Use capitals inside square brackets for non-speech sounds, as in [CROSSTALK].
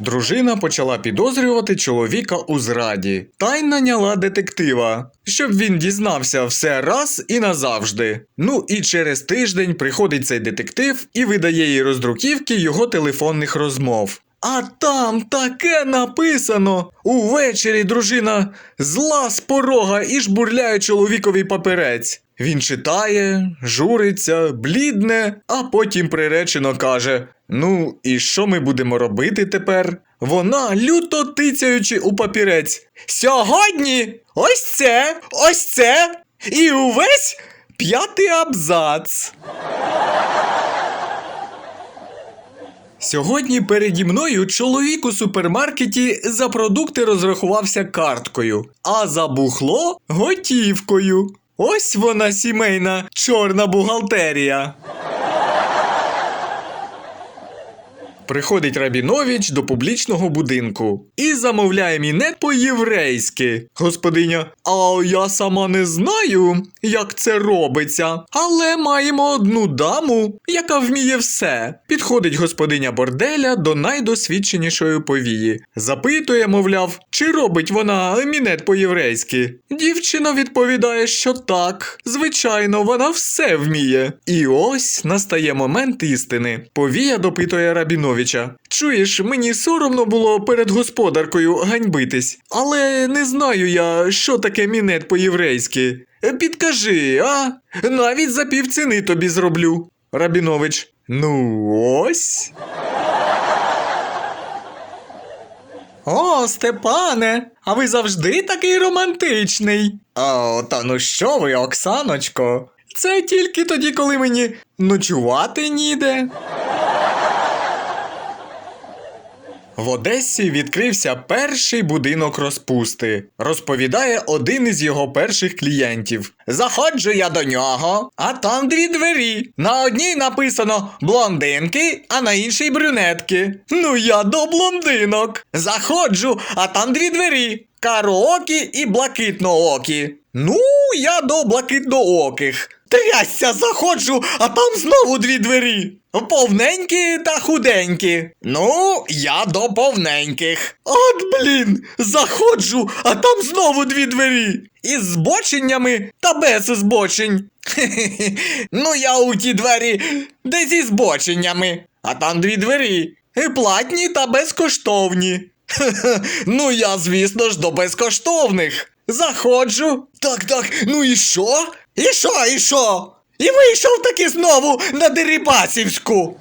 Дружина почала підозрювати чоловіка у зраді та й наняла детектива, щоб він дізнався все раз і назавжди. Ну і через тиждень приходить цей детектив і видає їй роздруківки його телефонних розмов. А там таке написано. Увечері дружина зла з порога і жбурляє чоловікові папірець. Він читає, журиться, блідне, а потім приречено каже: Ну, і що ми будемо робити тепер? Вона, люто тицяючи у папірець. Сьогодні ось це, ось це і увесь п'ятий абзац. Сьогодні переді мною чоловік у супермаркеті за продукти розрахувався карткою, а за бухло готівкою. Ось вона сімейна чорна бухгалтерія. Приходить Рабінович до публічного будинку і замовляє мінет по-єврейськи. Господиня, а я сама не знаю, як це робиться, але маємо одну даму, яка вміє все. Підходить господиня борделя до найдосвідченішої повії. Запитує, мовляв, чи робить вона мінет по-єврейськи. Дівчина відповідає, що так. Звичайно, вона все вміє. І ось настає момент істини. Повія допитує Рабіновича. Чуєш, мені соромно було перед господаркою ганьбитись, але не знаю я, що таке мінет по-єврейськи. Підкажи, а? Навіть за півціни тобі зроблю. Рабінович. Ну ось. О, Степане, а ви завжди такий романтичний. О, та ну що ви, Оксаночко? Це тільки тоді, коли мені ночувати ніде. В Одесі відкрився перший будинок розпусти. Розповідає один із його перших клієнтів. Заходжу я до нього, а там дві двері. На одній написано блондинки, а на іншій брюнетки. Ну я до блондинок. Заходжу, а там дві двері. Кароокі і блакитноокі. Ну, я до блакитнооких. Трясся заходжу, а там знову дві двері. Повненькі та худенькі. Ну, я до повненьких. От блін, заходжу, а там знову дві двері. Із збоченнями та без збочень. Хе-хе-хе. [LAUGHS] Ну, я у ті двері, де зі збоченнями, а там дві двері. І платні та безкоштовні. Хе-хе. [LAUGHS] Ну, я, звісно ж, до безкоштовних. Заходжу. Так, так, ну і що? І що, і що? І вийшов таки знову на Дерибасівську.